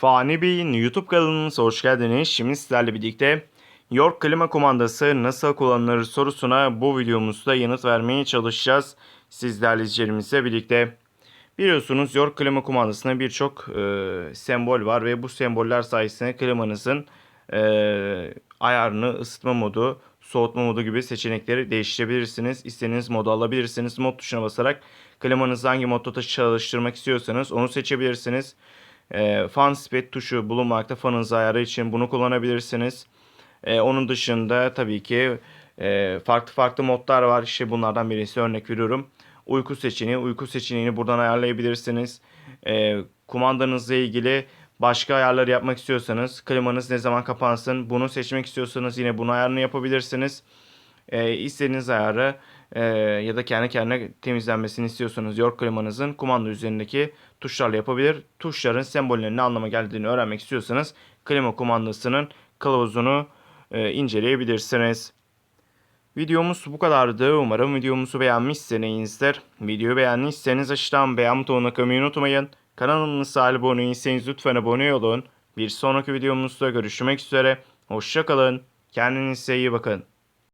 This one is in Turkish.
Fani Bey'in YouTube kanalımıza hoş geldiniz. Şimdi sizlerle birlikte York klima kumandası nasıl kullanılır sorusuna bu videomuzda yanıt vermeye çalışacağız. Sizlerle izleyicilerimizle birlikte. Biliyorsunuz York klima kumandasında birçok e, sembol var ve bu semboller sayesinde klimanızın e, ayarını, ısıtma modu, soğutma modu gibi seçenekleri değiştirebilirsiniz. İstediğiniz modu alabilirsiniz. Mod tuşuna basarak klimanızı hangi modda çalıştırmak istiyorsanız onu seçebilirsiniz. E, fan speed tuşu bulunmakta. Fanınızı ayarı için bunu kullanabilirsiniz. E, onun dışında tabii ki e, farklı farklı modlar var. İşte bunlardan birisi örnek veriyorum. Uyku seçeneği. Uyku seçeneğini buradan ayarlayabilirsiniz. E, kumandanızla ilgili başka ayarları yapmak istiyorsanız klimanız ne zaman kapansın bunu seçmek istiyorsanız yine bunu ayarını yapabilirsiniz. E, istediğiniz ayarı e, ya da kendi kendine temizlenmesini istiyorsanız York klimanızın kumanda üzerindeki tuşlarla yapabilir. Tuşların sembollerinin ne anlama geldiğini öğrenmek istiyorsanız klima kumandasının kılavuzunu e, inceleyebilirsiniz. Videomuz bu kadardı. Umarım videomuzu beğenmişsinizdir. Videoyu beğendiyseniz aşağıdan beğen butonuna koymayı unutmayın. Kanalımıza abone değilseniz lütfen abone olun. Bir sonraki videomuzda görüşmek üzere. Hoşçakalın. Kendinize iyi bakın.